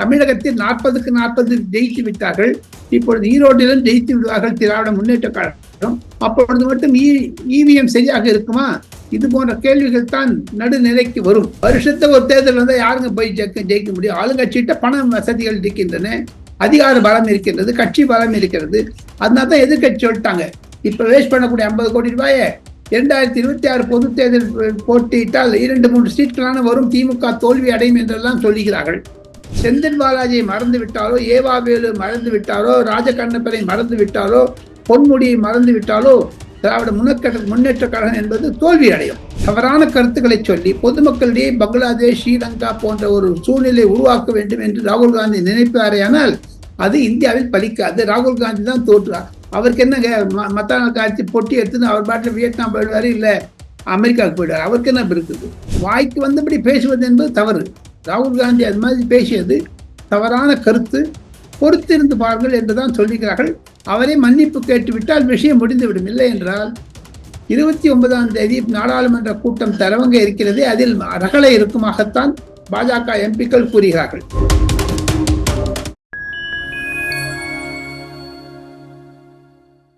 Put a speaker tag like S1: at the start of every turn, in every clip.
S1: தமிழகத்தில் நாற்பதுக்கு நாற்பது ஜெயித்து விட்டார்கள். இப்பொழுது ஈரோட்டிலும் ஜெயித்து விடுவார்கள் திராவிட முன்னேற்ற கழகம். அப்பொழுது மட்டும் இவிஎம் சரியாக இருக்குமா? இது போன்ற கேள்விகள் தான் நடுநிலைக்கு வரும். வருஷத்தை ஒரு தேர்தல் வந்தால் யாருங்க போய் ஜெயிக்க ஜெயிக்க முடியும்? ஆளுங்கட்சியிட்ட பண வசதிகள் இருக்கின்றன. அதிகார பலம் இருக்கின்றது கட்சி பலம் இருக்கிறது. அதனால தான் எதிர்கட்சி சொல்லிட்டாங்க. இப்போ வேஸ்ட் பண்ணக்கூடிய ஐம்பது கோடி ரூபாயை இரண்டாயிரத்தி இருபத்தி ஆறு பொது தேர்தல் போட்டியிட்டால் இரண்டு மூன்று சீட்களான வரும் திமுக தோல்வி அடையும் என்றெல்லாம் சொல்லுகிறார்கள். செந்தில் பாலாஜியை மறந்து விட்டாலோ ஏவாவேலு மறந்து விட்டாரோ ராஜகண்ணப்பரை மறந்து விட்டாலோ பொன்முடியை மறந்து விட்டாலோ திராவிட முன்னேற்ற முன்னேற்ற கழகம் என்பது தோல்வி அடையும் தவறான கருத்துக்களை சொல்லி பொதுமக்களிடையே பங்களாதேஷ் ஸ்ரீலங்கா போன்ற ஒரு சூழ்நிலை உருவாக்க வேண்டும் என்று ராகுல் காந்தி நினைப்பாரேயானால் அது இந்தியாவில் பலிக்காது. ராகுல் காந்தி தான் தோற்றுவார். அவருக்கு என்னங்க மத்த காட்சி பொட்டி எடுத்துன்னு அவர் பாட்டில் வியட்நாம் போயிடுவார் இல்லை அமெரிக்காவுக்கு போயிடுவார். அவருக்கு என்ன இருக்குது வாய்க்கு வந்தபடி பேசுவது என்பது தவறு. ராகுல் காந்தி அது மாதிரி பேசியது தவறான கருத்து பொறுத்திருந்து பாருங்கள் என்றுதான் சொல்லுகிறார்கள் அவரே மன்னிப்பு கேட்டுவிட்டால் விஷயம் முடிந்துவிடும் இல்லை என்றால் இருபத்தி ஒன்பதாம் தேதி நாடாளுமன்ற கூட்டம் தரவங்க இருக்கிறது அதில் ரகலை இருக்குமாகத்தான் பாஜக எம்பிக்கள் கூறுகிறார்கள்.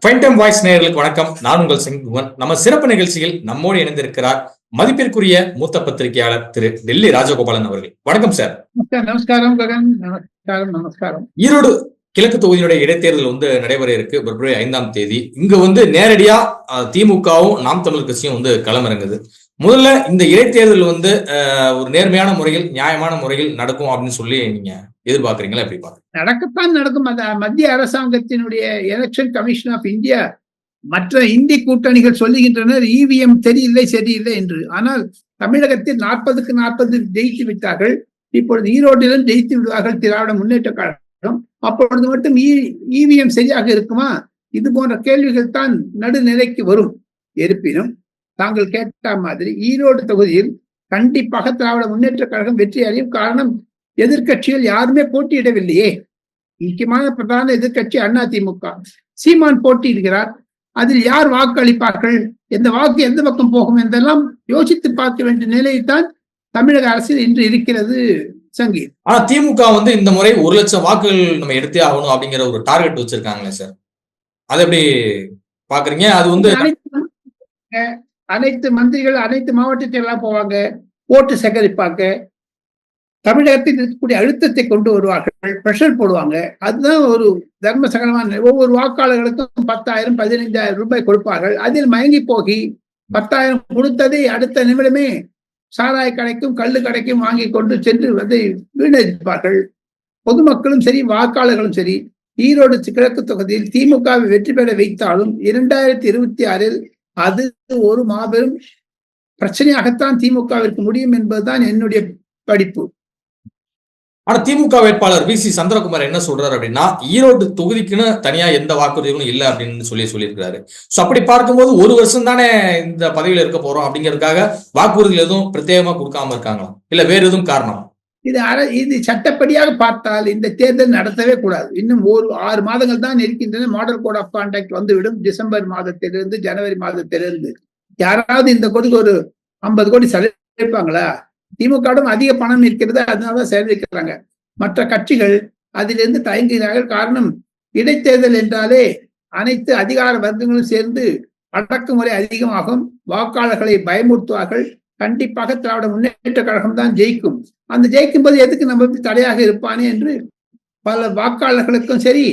S2: ஃபைன்டம் வாய்ஸ் நேயர்களுக்கு வணக்கம். நான் உங்கள் சிங்குவன். நம்ம சிறப்பு நிகழ்ச்சியில் நம்மோடு இணைந்திருக்கிறார் மதிப்பிற்குரிய மூத்த பத்திரிகையாளர் திரு டெல்லி ராஜகோபாலன் அவர்கள். வணக்கம் சார்.
S1: நமஸ்காரம் ககன். நமஸ்காரம் நமஸ்காரம்.
S2: ஈரோடு கிழக்கு தொகுதியினுடைய இடைத்தேர்தல் வந்து நடைபெற இருக்கு. பிப்ரவரி ஐந்தாம் தேதி. இங்க வந்து நேரடியா திமுகவும் நாம் தமிழ் கட்சியும் வந்து களமிறங்குது. முதல்ல இந்த இடைத்தேர்தல் வந்து ஒரு நேர்மையான முறையில் நியாயமான முறையில் நடக்கும் அப்படின்னு சொல்லி நீங்க எதிர்பார்க்குறீங்களா? எப்படி பாக்குறீங்க
S1: நடக்கத்தான் நடக்கும். அந்த மத்திய அரசாங்கத்தினுடைய எலெக்ஷன் கமிஷன் ஆஃப் இந்தியா மற்ற இந்தி கூட்டணிகள் சொல்லுகின்றனர் இவிஎம் சரியில்லை சரியில்லை என்று. ஆனால் தமிழகத்தில் நாற்பதுக்கு நாற்பது ஜெயித்து விட்டார்கள். இப்பொழுது ஈரோட்டிலும் ஜெயித்து விடுவார்கள் திராவிட முன்னேற்ற கழகம். அப்பொழுது மட்டும் e, இவிஎம் சரியாக இருக்குமா? இது போன்ற கேள்விகள் தான் நடுநிலைக்கு வரும். இருப்பினும் தாங்கள் கேட்ட மாதிரி ஈரோடு தொகுதியில் கண்டிப்பாக திராவிட முன்னேற்ற கழகம் வெற்றி அடையும் காரணம் எதிர்கட்சிகள் யாருமே போட்டியிடவில்லையே. முக்கியமான பிரதான எதிர்கட்சி அதிமுக சீமான் போட்டியிடுகிறார். அதில் யார் வாக்கு அளிப்பார்கள் எந்த வாக்கு எந்த பக்கம் போகும் என்றெல்லாம் யோசித்து பார்க்க வேண்டிய நிலையில்தான் தமிழக அரசியல் இன்று இருக்கிறது சங்கீத்
S2: ஆனா திமுக வந்து இந்த முறை ஒரு லட்சம் வாக்குகள் நம்ம எடுத்தே ஆகணும் அப்படிங்கிற ஒரு டார்கெட் வச்சிருக்காங்களே சார். அது எப்படி பாக்குறீங்க அது வந்து
S1: அனைத்து மந்திரிகள் அனைத்து மாவட்டத்தில் எல்லாம் போவாங்க ஓட்டு சேகரிப்பாங்க. தமிழகத்தில் இருக்கக்கூடிய அழுத்தத்தை கொண்டு வருவார்கள் ப்ரெஷர் போடுவாங்க. அதுதான் ஒரு தர்ம சகலமான ஒவ்வொரு வாக்காளர்களுக்கும் பத்தாயிரம் பதினைஞ்சாயிரம் ரூபாய் கொடுப்பார்கள். அதில் மயங்கி போகி பத்தாயிரம் கொடுத்ததை அடுத்த நிமிடமே சாராய கடைக்கும் கல்லு கடைக்கும் வாங்கி கொண்டு சென்று வந்து வீணடிப்பார்கள். பொதுமக்களும் சரி வாக்காளர்களும் சரி ஈரோடு கிழக்கு தொகுதியில் திமுகவை வெற்றி பெற வைத்தாலும் இரண்டாயிரத்தி இருபத்தி ஆறில் அது ஒரு மாபெரும் பிரச்சனையாகத்தான் திமுகவிற்கு முடியும் என்பதுதான் என்னுடைய படிப்பு.
S2: ஆனா திமுக வேட்பாளர் வி சி சந்திரகுமார் என்ன சொல்றாரு அப்படின்னா ஈரோடு தொகுதிக்குன்னு தனியா எந்த வாக்குறுதிகளும் இல்லை அப்படின்னு சொல்லி சொல்லியிருக்காரு சோ அப்படி பார்க்கும்போது ஒரு வருஷம் தானே இந்த பதவியில இருக்க போறோம் அப்படிங்கிறதுக்காக வாக்குறுதிகள் எதுவும் பிரத்யேகமா கொடுக்காம இருக்காங்களா? இல்ல வேற எதுவும் காரணம்?
S1: இது அர இது சட்டப்படியாக பார்த்தால் இந்த தேர்தல் நடத்தவே கூடாது. இன்னும் ஒரு ஆறு மாதங்கள் தான் இருக்கின்றன. மாடல் கோட் ஆஃப் கான்டாக்ட் வந்துவிடும் டிசம்பர் மாதத்திலிருந்து ஜனவரி மாதத்திலிருந்து. யாராவது இந்த கோடிக்கு ஒரு ஐம்பது கோடி செலவழிப்பாங்களா திமுகவிடம் அதிக பணம் இருக்கிறது அதனாலதான் செலவழிக்கிறாங்க மற்ற கட்சிகள் அதிலிருந்து தயங்குகிறார்கள் காரணம் இடைத்தேர்தல் என்றாலே அனைத்து அதிகார வர்க்கங்களும் சேர்ந்து அடக்குமுறை அதிகமாகும். வாக்காளர்களை பயமுறுத்துவார்கள். கண்டிப்பாக திராவிட முன்னேற்ற கழகம் தான் ஜெயிக்கும். அந்த ஜெயிக்கும் போது எதுக்கு நம்ம தடையாக இருப்பானே என்று பல வாக்காளர்களுக்கும் சரி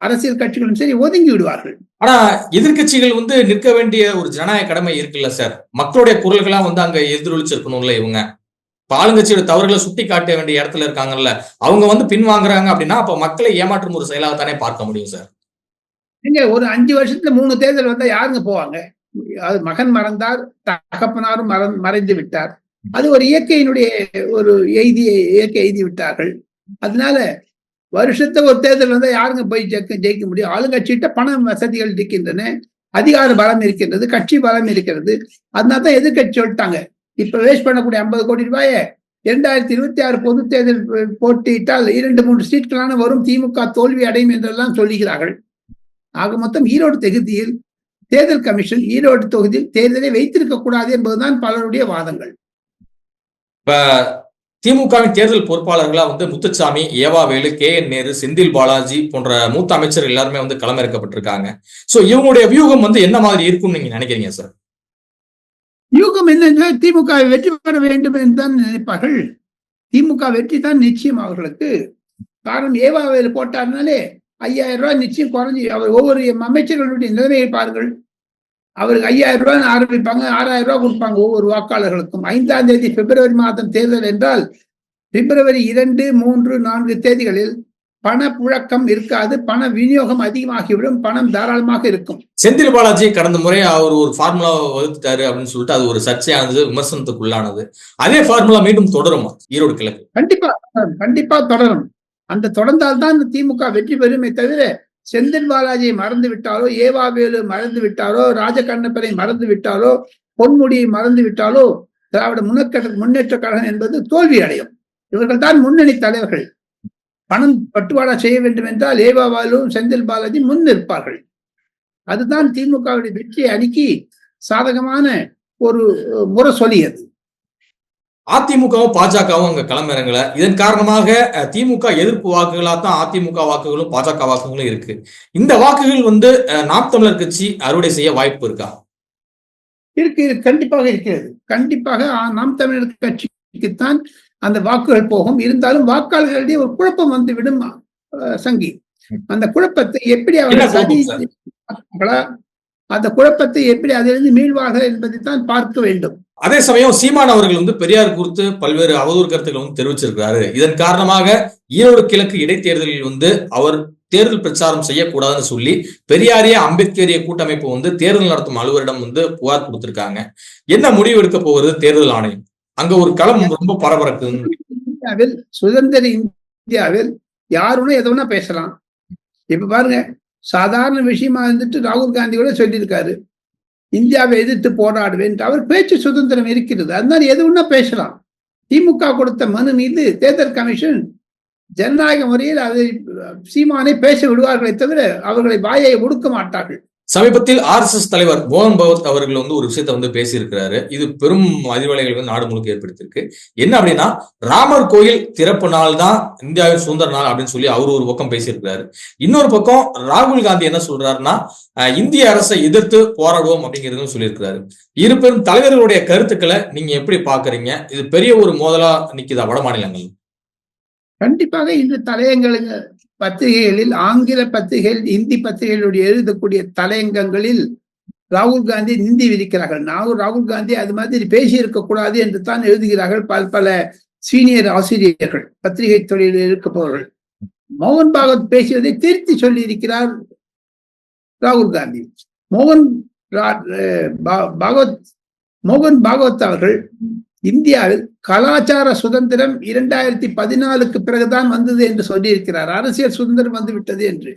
S1: அரசியல் கட்சிகளும் சரி ஒதுங்கி விடுவார்கள்.
S2: ஆனா எதிர்கட்சிகள் வந்து நிற்க வேண்டிய ஒரு ஜனநாயக கடமை இருக்குல்ல சார்? மக்களுடைய குரல்களா வந்து அங்க எதிரொலிச்சிருக்கணும்ல இவங்க. ஆளுங்கட்சியோட தவறுகளை சுட்டி காட்ட வேண்டிய இடத்துல இருக்காங்கல்ல அவங்க வந்து பின்வாங்குறாங்க அப்படின்னா அப்ப மக்களை ஏமாற்றும் ஒரு செயலாக தானே பார்க்க முடியும் சார்?
S1: நீங்க ஒரு அஞ்சு வருஷத்துல மூணு தேர்தல் வந்தா யாருங்க போவாங்க? அது மகன் மறந்தார் தகப்பனாரும் மற மறைந்து விட்டார். அது ஒரு இயற்கையினுடைய ஒரு எய்தி இயற்கை எய்தி விட்டார்கள். அதனால வருஷத்தை ஒரு தேர்தல் வந்தா யாருங்க போய் ஜெயிக்க ஜெயிக்க முடியும்? ஆளுங்கட்சியிட்ட பண வசதிகள் இருக்கின்றன அதிகார பலம் இருக்கின்றது கட்சி பலம் இருக்கிறது. அதனால தான் எதிர்கட்சி சொல்லிட்டாங்க. இப்ப வேஸ்ட் பண்ணக்கூடிய ஐம்பது கோடி ரூபாயை இரண்டாயிரத்தி இருபத்தி ஆறு பொது தேர்தல் போட்டியிட்டால் இரண்டு மூன்று சீட்களான வரும் திமுக தோல்வி அடையும் என்றெல்லாம் சொல்லுகிறார்கள். ஆக மொத்தம் ஈரோடு தொகுதியில் தேர்தல் கமிஷன் ஈரோடு தொகுதியில் தேர்தலை வைத்திருக்க கூடாது என்பதுதான் பலருடைய வாதங்கள்.
S2: இப்ப திமுகவின் தேர்தல் பொறுப்பாளர்களா வந்து முத்துச்சாமி ஏவாவேலு கே என் நேரு செந்தில் பாலாஜி போன்ற மூத்த அமைச்சர் எல்லாருமே வந்து களமிறக்கப்பட்டிருக்காங்க. சோ இவங்களுடைய வியூகம் வந்து என்ன மாதிரி இருக்கும்னு நீங்க நினைக்கிறீங்க சார்
S1: யூகம் என்ன திமுக வெற்றி பெற வேண்டும் என்று தான் நினைப்பார்கள். திமுக வெற்றி தான் நிச்சயம் அவர்களுக்கு. காரணம் ஏவாவையில் போட்டார்னாலே ஐயாயிரம் ரூபாய் நிச்சயம் குறைஞ்சி அவர் ஒவ்வொரு அமைச்சர்களுடைய நிலைமையை பாருங்கள். அவருக்கு ஐயாயிரம் ரூபாய் ஆரம்பிப்பாங்க ஆறாயிரம் ரூபாய் கொடுப்பாங்க ஒவ்வொரு வாக்காளர்களுக்கும். ஐந்தாம் தேதி பிப்ரவரி மாதம் தேர்தல் என்றால் பிப்ரவரி இரண்டு மூன்று நான்கு தேதிகளில் பண புழக்கம் இருக்காது பண விநியோகம் அதிகமாகிவிடும் பணம் தாராளமாக இருக்கும்.
S2: செந்தில் பாலாஜி கடந்த முறை அவர் ஒரு ஃபார்முலாவை வகுத்துட்டாரு அப்படின்னு சொல்லிட்டு அது ஒரு சர்ச்சையானது விமர்சனத்துக்கு உள்ளானது அதே ஃபார்முலா மீண்டும் தொடருமா. ஈரோடு கிழக்கு.
S1: கண்டிப்பா கண்டிப்பா தொடரும். அந்த தொடர்ந்தால்தான் திமுக வெற்றி பெறுமே தவிர செந்தில் பாலாஜியை மறந்து விட்டாலோ ஏவாவேலு மறந்து விட்டாலோ ராஜகண்ணப்பரை மறந்து விட்டாலோ பொன்முடியை மறந்து விட்டாலோ திராவிட முன்னேற்ற முன்னேற்ற கழகம் என்பது தோல்வி அடையும். இவர்கள் தான் முன்னணி தலைவர்கள். பணம் பட்டுவாடா செய்ய வேண்டும் என்றால் ஏவாவேலு செந்தில் பாலாஜி முன் நிற்பார்கள். அதுதான் திமுகவுடைய வெற்றியை அணுக்கி சாதகமான ஒரு முரசொலி அது
S2: அதிமுகவும் பாஜகவும் அங்க களமிறங்கல. இதன் காரணமாக திமுக எதிர்ப்பு வாக்குகளா தான் அதிமுக வாக்குகளும் பாஜக வாக்குகளும் இருக்கு. இந்த வாக்குகள் வந்து நாம் தமிழர் கட்சி அறுவடை செய்ய வாய்ப்பு இருக்கா?
S1: இருக்கு கண்டிப்பாக இருக்கிறது. கண்டிப்பாக நாம் தமிழர் கட்சிக்குத்தான் அந்த வாக்குகள் போகும். இருந்தாலும் வாக்காளர்களிடையே ஒரு குழப்பம் வந்து விடும் சங்கி. அந்த குழப்பத்தை எப்படி அவர்கள்? செய்வார்களா? அந்த குழப்பத்தை எப்படி அதிலிருந்து மீள்வார்கள் என்பதை தான் பார்க்க வேண்டும்.
S2: அதே சமயம் சீமான் அவர்கள் வந்து பெரியார் குறித்து பல்வேறு அவதூறு கருத்துக்களை வந்து தெரிவிச்சிருக்கிறாரு. இதன் காரணமாக ஈரோடு கிழக்கு இடைத்தேர்தலில் வந்து அவர் தேர்தல் பிரச்சாரம் செய்யக்கூடாதுன்னு சொல்லி பெரியாரிய அம்பேத்கரிய கூட்டமைப்பு வந்து தேர்தல் நடத்தும் அலுவலரிடம் வந்து புகார் கொடுத்திருக்காங்க. என்ன முடிவு எடுக்க போகிறது தேர்தல் ஆணையம்? அங்க ஒரு களம் ரொம்ப பரபரக்கு
S1: இந்தியாவில் சுதந்திர இந்தியாவில் யாருன்னு எதை வேணா பேசலாம். இப்ப பாருங்க சாதாரண விஷயமா இருந்துட்டு ராகுல் காந்தி கூட சொல்லியிருக்காரு. இந்தியாவை எதிர்த்து போராடுவேன் அவர் பேச்சு சுதந்திரம் இருக்கிறது. அதனால எது வேணா பேசலாம். திமுக கொடுத்த மனு மீது தேர்தல் கமிஷன் ஜனநாயக முறையில் அதை சீமானை பேச விடுவார்களே தவிர அவர்களை வாயை ஒடுக்க மாட்டார்கள்.
S2: சமீபத்தில் ஆர்எஸ்எஸ் தலைவர் மோகன் பகவத் அவர்கள் வந்து ஒரு விஷயத்தை வந்து பேசியிருக்கிறாரு. இது பெரும் அதிர்வலைகள் வந்து நாடு முழுக்க ஏற்படுத்தியிருக்கு. என்ன அப்படின்னா ராமர் கோயில் திறப்பு நாள் தான் இந்தியாவின் சுதந்திர நாள் அப்படின்னு சொல்லி அவர் ஒரு பக்கம் பேசியிருக்கிறாரு. இன்னொரு பக்கம் ராகுல் காந்தி என்ன சொல்றாருன்னா இந்திய அரசை எதிர்த்து போராடுவோம் அப்படிங்கிறதும் சொல்லியிருக்கிறாரு. இரு பெரும் தலைவர்களுடைய கருத்துக்களை நீங்க எப்படி பாக்குறீங்க இது பெரிய ஒரு மோதலா நிக்குதா வட மாநிலங்கள்
S1: கண்டிப்பாக இன்று தலையங்களுக்கு பத்திரிகைகளில் ஆங்கில பத்திரிகைகள் இந்தி பத்திரிகைகளுடைய எழுதக்கூடிய தலையங்கங்களில் ராகுல் காந்தி நிந்தி விதிக்கிறார்கள். நான் ராகுல் காந்தி அது மாதிரி பேசி இருக்கக்கூடாது என்று தான் எழுதுகிறார்கள் பல பல சீனியர் ஆசிரியர்கள் பத்திரிகை தொழிலில் இருக்கப்பவர்கள். மோகன் பாகவத் பேசியதை திருத்தி சொல்லி இருக்கிறார் ராகுல் காந்தி. மோகன் ரா- அஹ் பா- பாகவத் மோகன் பாகவத் அவர்கள் இந்தியாவில் கலாச்சார சுதந்திரம் இரண்டாயிரத்தி பதினாலுக்கு பிறகுதான் வந்தது என்று சொல்லியிருக்கிறார். அரசியல் சுதந்திரம் வந்து விட்டது என்று.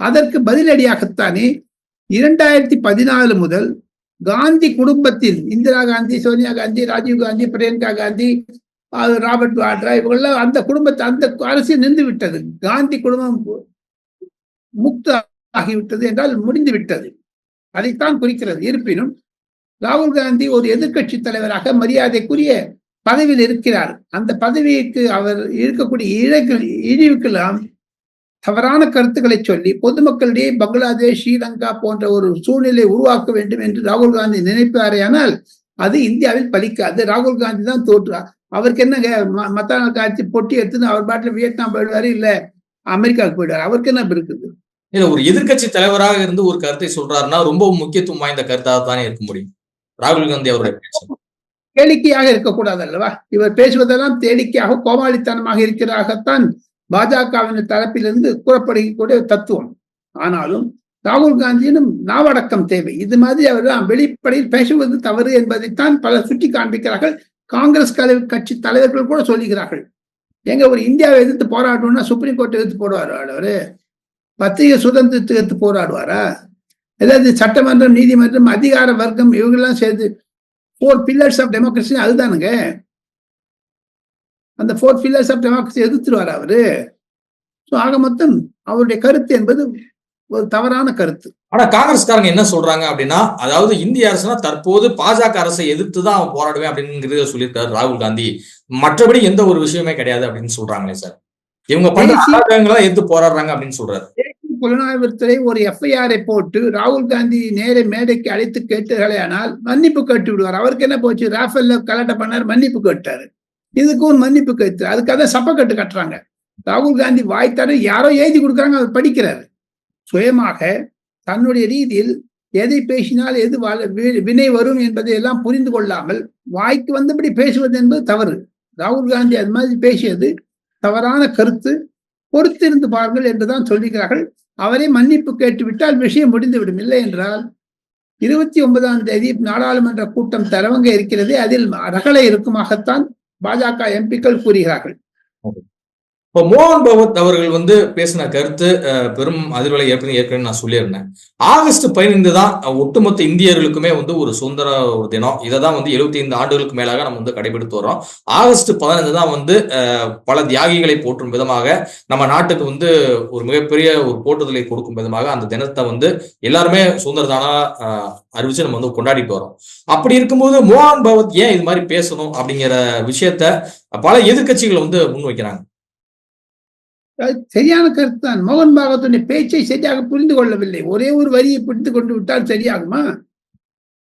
S1: அதற்கு பதிலடியாகத்தானே இரண்டாயிரத்தி பதினாலு முதல் காந்தி குடும்பத்தில் இந்திரா காந்தி சோனியா காந்தி ராஜீவ் காந்தி பிரியங்கா காந்தி ராபர்ட் வாட்ரா இவங்கெல்லாம் அந்த குடும்பத்தை அந்த அரசியல் நின்று விட்டது. காந்தி குடும்பம் முக்த ஆகிவிட்டது என்றால் முடிந்து விட்டது. அதைத்தான் குறிக்கிறது. இருப்பினும் ராகுல் காந்தி ஒரு எதிர்க்கட்சி தலைவராக மரியாதைக்குரிய பதவியில் இருக்கிறார். அந்த பதவிக்கு அவர் இருக்கக்கூடிய இழக்கு இழிவுக்கெல்லாம் தவறான கருத்துக்களை சொல்லி பொதுமக்களிடையே பங்களாதேஷ் ஸ்ரீலங்கா போன்ற ஒரு சூழ்நிலை உருவாக்க வேண்டும் என்று ராகுல் காந்தி நினைப்பாரேயானால் அது இந்தியாவில் பலிக்காது. ராகுல் காந்தி தான் தோற்றுவார் அவருக்கு என்னங்க ம- மத்த நாள் காட்சி பொட்டி எடுத்துன்னு அவர் பாட்டில் வியட்நாம் போயிடுவாரு இல்ல அமெரிக்காவுக்கு போயிடுவார். அவருக்கு என்ன இருக்குது?
S2: இல்ல ஒரு எதிர்க்கட்சி தலைவராக இருந்து ஒரு கருத்தை சொல்றாருன்னா ரொம்ப முக்கியத்துவம் வாய்ந்த கருத்தாக தானே இருக்க முடியும். ராகுல் காந்தி அவருடைய
S1: கேளிக்கையாக இருக்கக்கூடாது அல்லவா இவர் பேசுவதெல்லாம் தேடிக்கையாக கோமாளித்தனமாக இருக்கிறாகத்தான் பாஜகவின் தரப்பிலிருந்து கூறப்படுகக்கூடிய தத்துவம். ஆனாலும் ராகுல் காந்தியினும் நாவடக்கம் தேவை. இது மாதிரி அவர்தான் வெளிப்படையில் பேசுவது தவறு என்பதைத்தான் பலர் சுட்டி காண்பிக்கிறார்கள். காங்கிரஸ் கலை- கட்சி தலைவர்கள் கூட சொல்லுகிறார்கள். எங்க ஒரு இந்தியாவை எதிர்த்து போராடணும்னா சுப்ரீம் கோர்ட்டை எதிர்த்து போடுவார் அவரு பத்திரிகை சுதந்திரத்துக்கு எடுத்து போராடுவாரா? அதாவது சட்டமன்றம் நீதிமன்றம் அதிகார வர்க்கம் இவங்கெல்லாம் சேர்ந்து ஃபோர் பில்லர்ஸ் ஆஃப் டெமோக்ரஸி அதுதானுங்க. அந்த ஃபோர் பில்லர்ஸ் ஆஃப் டெமோக்ரஸி எதிர்த்துருவார் அவரு. ஸோ ஆக மொத்தம் அவருடைய கருத்து என்பது ஒரு தவறான கருத்து.
S2: ஆனா காங்கிரஸ்காரங்க என்ன சொல்றாங்க அப்படின்னா அதாவது இந்திய அரசுனா தற்போது பாஜக அரசை எதிர்த்து தான் அவன் போராடுவேன் அப்படிங்கிறத சொல்லியிருக்காரு ராகுல் காந்தி. மற்றபடி எந்த ஒரு விஷயமே கிடையாது அப்படின்னு சொல்றாங்களே சார். இவங்க பண்ற எதிர்த்து போராடுறாங்க அப்படின்னு சொல்றாரு.
S1: புலனாய்வுத்துறை ஒரு எஃப்ஐஆரை போட்டு ராகுல் காந்தி நேரே மேடைக்கு அழைத்து கேட்டால் மன்னிப்பு கேட்டு விடுவார். அவருக்கு என்ன போச்சு? ராஃபேல்ல கலட்ட பண்ணார் மன்னிப்பு கேட்டாரு. இதுக்கு ஒரு மன்னிப்பு கேட்டு அதுக்காக சப்பக்கட்டு கட்டுறாங்க. ராகுல் காந்தி வாய்த்தாரு யாரோ எழுதி கொடுக்குறாங்க அவர் படிக்கிறாரு. சுயமாக தன்னுடைய ரீதியில் எதை பேசினால் எது வி- வினை வரும் என்பதை எல்லாம் புரிந்து கொள்ளாமல் வாய்க்கு வந்தபடி பேசுவது என்பது தவறு. ராகுல் காந்தி அது மாதிரி பேசியது தவறான கருத்து பொறுத்திருந்து பாருங்கள் என்றுதான் சொல்லுகிறார்கள். அவரே மன்னிப்பு கேட்டுவிட்டால் விஷயம் முடிந்துவிடும். இல்லை என்றால் இருபத்தி ஒன்பதாம் தேதி நாடாளுமன்ற கூட்டம் தரவங்க இருக்கிறது அதில் ரகளை இருக்குமாகத்தான் பாஜக எம்பிக்கள் கூறுகிறார்கள்.
S2: இப்போ மோகன் பகவத் அவர்கள் வந்து பேசின கருத்து பெரும் அதிர்வலை ஏற்பது ஏற்கனவே நான் சொல்லியிருந்தேன். ஆகஸ்ட் பதினைந்து தான் ஒட்டுமொத்த இந்தியர்களுக்குமே வந்து ஒரு சுதந்திர ஒரு தினம். இதை தான் வந்து 75 ஆண்டுகளுக்கு மேலாக நம்ம வந்து கடைபிடித்து வரோம் ஆகஸ்ட் பதினைந்து தான் வந்து பல தியாகிகளை போற்றும் விதமாக நம்ம நாட்டுக்கு வந்து ஒரு மிகப்பெரிய ஒரு போற்றுதலை கொடுக்கும் விதமாக அந்த தினத்தை வந்து எல்லாருமே சுதந்திர தானா அறிவிச்சு நம்ம வந்து கொண்டாடிட்டு வரோம் அப்படி இருக்கும்போது மோகன் பகவத் ஏன் இது மாதிரி பேசணும் அப்படிங்கிற விஷயத்த பல எதிர்கட்சிகள் வந்து முன்
S1: வைக்கிறாங்க சரியான கருத்து தான் மோகன் பாகவத்துடைய பேச்சை சரியாக புரிந்து கொள்ளவில்லை. ஒரே ஒரு வரியை பிடித்து கொண்டு விட்டால் சரியாகுமா?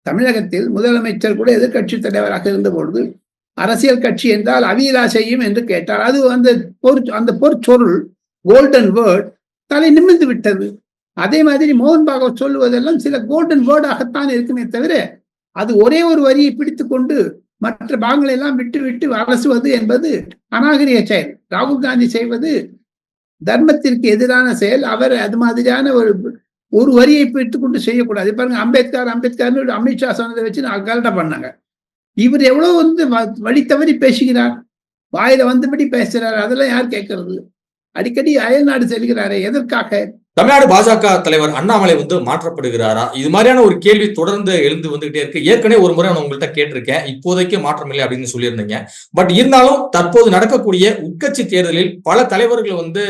S1: தமிழகத்தில் முதலமைச்சர் கூட எதிர்க்கட்சி தலைவராக இருந்தபொழுது அரசியல் கட்சி என்றால் அவியலா செய்யும் என்று கேட்டார். அது அந்த பொற் அந்த பொற்சொருள் கோல்டன் வேர்ட் தலை நிமிர்ந்து விட்டது. அதே மாதிரி மோகன் பாகவத் சொல்லுவதெல்லாம் சில கோல்டன் வேர்டாகத்தான் இருக்குமே தவிர அது ஒரே ஒரு வரியை பிடித்து கொண்டு மற்ற பாகங்களை எல்லாம் விட்டு விட்டு அரசுவது என்பது அநாகரிக செயல். ராகுல் காந்தி செய்வது தர்மத்திற்கு எதிரான செயல் அவர் அது மாதிரியான ஒரு ஒரு வரியை பிடித்துக் கொண்டு செய்யக்கூடாது பாருங்க அம்பேத்கர் அம்பேத்கர்னு அமித்ஷா சொன்னதை வச்சு நான் பண்ணாங்க. இவர் எவ்வளவு வந்து வ- வழி தவறி பேசுகிறார்? வாயில வந்தபடி பேசுறாரு அதெல்லாம் யார் கேட்கறது? அடிக்கடி அயல்நாடு செல்கிறாரே எதற்காக?
S2: தமிழ்நாடு பாஜக தலைவர் அண்ணாமலை வந்து மாற்றப்படுகிறாரா? இது மாதிரியான ஒரு கேள்வி தொடர்ந்து எழுந்து வந்துகிட்டே இருக்கு. ஏற்கனவே ஒரு முறை நான் உங்கள்கிட்ட கேட்டிருக்கேன். இப்போதைக்கு மாற்றம் இல்லை அப்படின்னு சொல்லியிருந்தீங்க. பட் இருந்தாலும் தற்போது நடக்கக்கூடிய உட்கட்சி தேர்தலில் பல தலைவர்கள் வந்து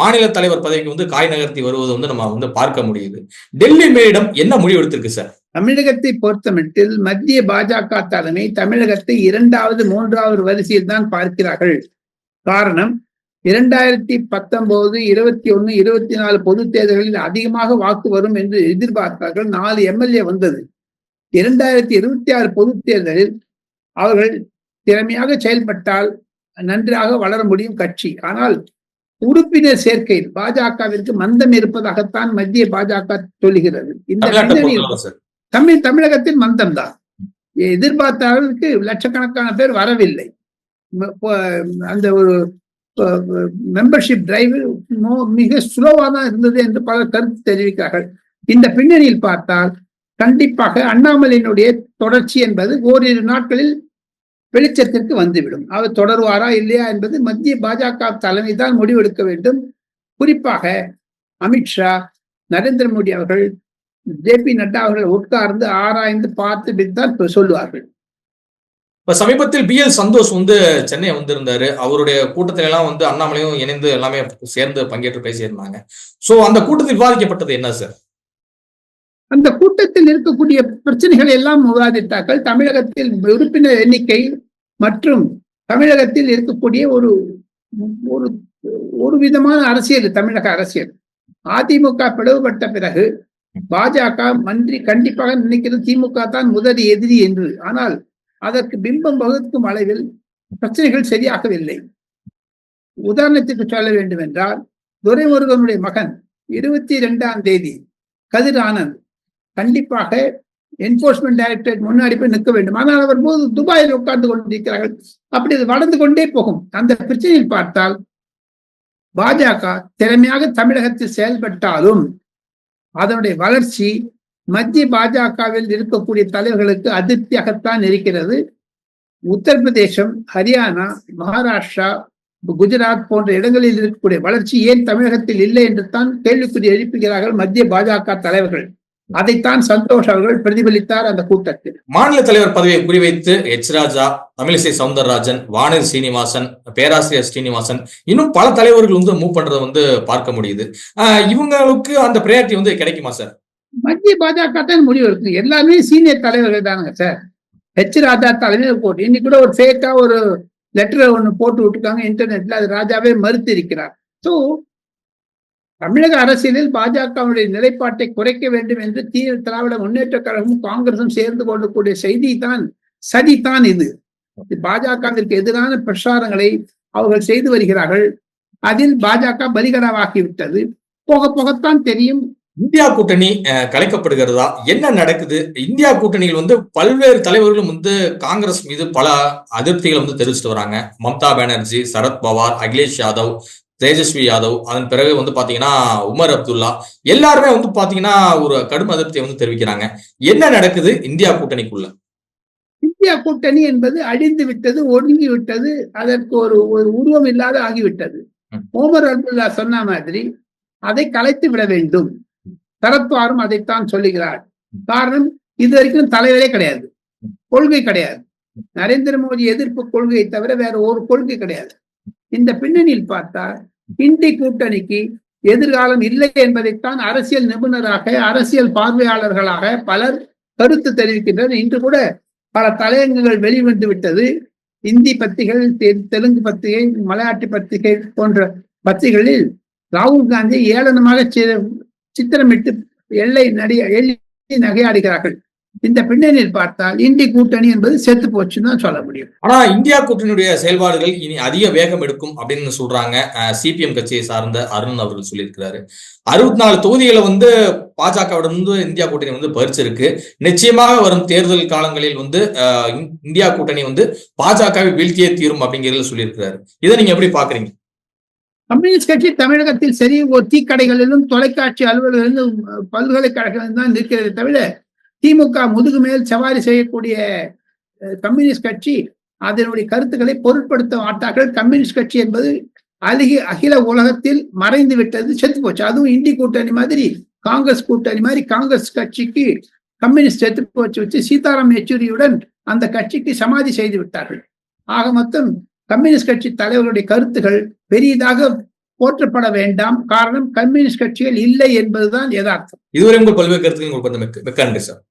S2: மாநில தலைவர் பதவிக்கு வந்து காய் நகர்த்தி வருவதை வந்து நம்ம வந்து பார்க்க முடியுது. டெல்லி மேலிடம் என்ன முடிவு எடுத்திருக்கு சார்?
S1: தமிழகத்தை பொறுத்தமட்டில் மத்திய பாஜக தலைமை தமிழகத்தை இரண்டாவது மூன்றாவது வரிசையில் தான் பார்க்கிறார்கள். காரணம் இரண்டாயிரத்தி பத்தொன்பது இருபத்தி ஒன்னு இருபத்தி நாலு பொது தேர்தல்களில் அதிகமாக வாக்கு வரும் என்று எதிர்பார்த்தார்கள். நாலு எம்எல்ஏ வந்தது. இரண்டாயிரத்தி இருபத்தி ஆறு பொது தேர்தலில் அவர்கள் திறமையாக செயல்பட்டால் நன்றாக வளர முடியும் கட்சி. ஆனால் உறுப்பினர் சேர்க்கையில் பாஜகவிற்கு மந்தம் இருப்பதாகத்தான் மத்திய பாஜக சொல்லுகிறது. இந்த தமிழ் தமிழகத்தில் மந்தம் தான் எதிர்பார்த்த அளவுக்கு லட்சக்கணக்கான பேர் வரவில்லை. அந்த ஒரு மெம்பர்ஷிப் டிரைவ் மிக ஸ்லோவாக தான் இருந்தது என்று பலர் கருத்து தெரிவிக்கிறார்கள். இந்த பின்னணியில் பார்த்தால் கண்டிப்பாக அண்ணாமலையினுடைய தொடர்ச்சி என்பது ஓரிரு நாட்களில் வெளிச்சத்திற்கு வந்துவிடும். அவர் தொடருவாரா இல்லையா என்பது மத்திய பாஜக தலைமை தான் முடிவெடுக்க வேண்டும். குறிப்பாக அமித்ஷா நரேந்திர மோடி அவர்கள் ஜே பி நட்டா அவர்கள் உட்கார்ந்து ஆராய்ந்து பார்த்து தான் சொல்லுவார்கள்.
S2: இப்ப சமீபத்தில் பி எல் சந்தோஷ் வந்து சென்னை வந்திருந்தாரு. அவருடைய கூட்டத்தில எல்லாம் வந்து அண்ணாமலையும் இணைந்து எல்லாமே சேர்ந்து பங்கேற்று பேசியிருந்தாங்க. சோ அந்த கூட்டத்தில் விவாதிக்கப்பட்டது என்ன சார்
S1: அந்த கூட்டத்தில் இருக்கக்கூடிய பிரச்சனைகளை எல்லாம் விவாதித்தார்கள். தமிழகத்தில் உறுப்பினர் எண்ணிக்கை மற்றும் தமிழகத்தில் இருக்கக்கூடிய ஒரு ஒரு ஒரு விதமான அரசியல் தமிழக அரசியல். அதிமுக பிளவுபட்ட பிறகு பாஜக மன்றி கண்டிப்பாக நினைக்கிறது திமுக தான் முதல் எதிரி என்று. ஆனால் அதற்கு பிம்பம் வகுக்கும் அளவில் பிரச்சனைகள் சரியாகவில்லை. உதாரணத்துக்கு சொல்ல வேண்டும் என்றால் துரைமுருகனுடைய மகன் இருபத்தி இரண்டாம் தேதி கதிர் ஆனந்த் கண்டிப்பாக என்போர்ஸ்மெண்ட் டைரக்டரேட் முன்னாடி போய் நிற்க வேண்டும். ஆனால் அவர் போது துபாயில் உட்கார்ந்து கொண்டிருக்கிறார்கள். அப்படி அது வளர்ந்து கொண்டே போகும். அந்த பிரச்சனையில் பார்த்தால் பாஜக திறமையாக தமிழகத்தில் செயல்பட்டாலும் அதனுடைய வளர்ச்சி மத்திய பாஜகவில் இருக்கக்கூடிய தலைவர்களுக்கு அதிருப்தியாகத்தான் இருக்கிறது. உத்தரப்பிரதேசம் ஹரியானா மகாராஷ்டிரா குஜராத் போன்ற இடங்களில் இருக்கக்கூடிய வளர்ச்சி ஏன் தமிழகத்தில் இல்லை என்று தான் கேள்விக்குறி எழுப்புகிறார்கள் மத்திய பாஜக தலைவர்கள். அதைத்தான் சந்தோஷ் அவர்கள் பிரதிபலித்தார் அந்த கூட்டத்தில்.
S2: மாநில தலைவர் பதவியை குறிவைத்து எச் ராஜா தமிழிசை சவுந்தரராஜன் வானதி சீனிவாசன் பேராசிரியர் ஸ்ரீனிவாசன் இன்னும் பல தலைவர்கள் வந்து மூவ் பண்றதை வந்து பார்க்க முடியுது. ஆஹ் இவங்களுக்கு அந்த பிரையாரிட்டி வந்து கிடைக்குமா சார்
S1: மத்திய பாஜக தான் முடிவு இருக்கு எல்லாருமே சீனியர் தலைவர்கள் தானுங்க சார் ஹெச் ராஜா தலைமையில் போட்டு இன்னைக்கு கூட ஒரு ஃபேக்கா ஒரு லெட்டர் ஒன்று போட்டு விட்டுருக்காங்க இன்டர்நெட்ல அது ராஜாவே மறுத்து இருக்கிறார் ஸோ தமிழக அரசியலில் பாஜகவுடைய நிலைப்பாட்டை குறைக்க வேண்டும் என்று தீவிர திராவிட முன்னேற்ற கழகமும் காங்கிரசும் சேர்ந்து கொள்ளக்கூடிய செய்தி தான் சதிதான் இது. பாஜகவிற்கு எதிரான பிரச்சாரங்களை அவர்கள் செய்து வருகிறார்கள். அதில் பாஜக பலிகடாவாகிவிட்டது. போக போகத்தான் தெரியும்.
S2: இந்தியா கூட்டணி கலைக்கப்படுகிறதா? என்ன நடக்குது? இந்தியா கூட்டணியில் வந்து பல்வேறு தலைவர்களும் வந்து காங்கிரஸ் மீது பல அதிருப்திகளை வந்து தெரிவிச்சிட்டு வராங்க. மம்தா பானர்ஜி சரத் பவார் அகிலேஷ் யாதவ் தேஜஸ்வி யாதவ் அதன் பிறகு வந்து பாத்தீங்கன்னா உமர் அப்துல்லா எல்லாருமே வந்து பாத்தீங்கன்னா ஒரு கடும் அதிருப்தியை வந்து தெரிவிக்கிறாங்க. என்ன நடக்குது இந்தியா கூட்டணிக்குள்ள?
S1: இந்தியா கூட்டணி என்பது அழிந்து விட்டது ஒடுங்கி விட்டது அதற்கு ஒரு ஒரு உருவம் இல்லாத ஆகிவிட்டது. ஓமர் அப்துல்லா சொன்ன மாதிரி அதை கலைத்து விட வேண்டும். சரத்வாரும் அதைத்தான் சொல்லுகிறார். காரணம் இது வரைக்கும் தலைவரே கிடையாது. கொள்கை கிடையாது. நரேந்திர மோடி எதிர்ப்பு கொள்கையை தவிர வேற ஒரு கொள்கை கிடையாது. இந்த பின்னணியில் பார்த்தால் இந்தி கூட்டணிக்கு எதிர்காலம் இல்லை என்பதைத்தான் அரசியல் நிபுணராக அரசியல் பார்வையாளர்களாக பலர் கருத்து தெரிவிக்கின்றனர். இன்று கூட பல தலையங்கங்கள் வெளிவந்து விட்டது. இந்தி பத்திரிகை தெ- தெலுங்கு பத்திரிகை மலையாட்டி பத்திரிகை போன்ற பத்திரிகைகளில் ராகுல் காந்தி ஏளனமாக சித்திரமிட்டு எல்லை நடி எள்ளி நகையாடுகிறார்கள். இந்த பின்னணியில் பார்த்தால் இந்தி கூட்டணி என்பது செத்து போச்சுன்னு தான் சொல்ல முடியும்.
S2: ஆனா இந்தியா கூட்டணியுடைய செயல்பாடுகள் இனி அதிக வேகம் எடுக்கும் அப்படின்னு சொல்றாங்க சிபிஎம் கட்சியை சார்ந்த அருண் அவர்கள் சொல்லியிருக்கிறாரு. அறுபத்தி நாலு தொகுதிகளை வந்து பாஜகவிடம் வந்து இந்தியா கூட்டணி வந்து பறிச்சிருக்கு. நிச்சயமாக வரும் தேர்தல் காலங்களில் வந்து இந்தியா கூட்டணி வந்து பாஜகவை வீழ்த்தியே தீரும் அப்படிங்கிறத சொல்லியிருக்கிறாரு. இதை நீங்க எப்படி பாக்குறீங்க?
S1: கம்யூனிஸ்ட் கட்சி தமிழகத்தில் சரி தீக்கடைகளிலும் தொலைக்காட்சி அலுவலர்களிலும் பல்கலைக்கழகங்களிலும் தான் இருக்கிறது தவிர திமுக முதுகு மேல் சவாரி செய்யக்கூடிய கம்யூனிஸ்ட் கட்சி அதனுடைய கருத்துக்களை பொருட்படுத்த மாட்டார்கள். கம்யூனிஸ்ட் கட்சி என்பது அழுகி அகில உலகத்தில் மறைந்து விட்டது செத்து போச்சு. அதுவும் இந்தி கூட்டணி மாதிரி காங்கிரஸ் கூட்டணி மாதிரி காங்கிரஸ் கட்சிக்கு கம்யூனிஸ்ட் செத்து போச்சு வச்சு சீதாராம் யெச்சூரியுடன் அந்த கட்சிக்கு சமாதி செய்து விட்டார்கள். ஆக மொத்தம் கம்யூனிஸ்ட் கட்சி தலைவர்களுடைய கருத்துகள் பெரியதாக போற்றப்பட வேண்டாம். காரணம் கம்யூனிஸ்ட் கட்சிகள் இல்லை என்பதுதான் யதார்த்தம்.
S2: இதுவரை உங்கள் பல்வேறு கருத்துக்கள் உங்களுக்கு வந்து மிக்க மிக்க நன்றி சார்.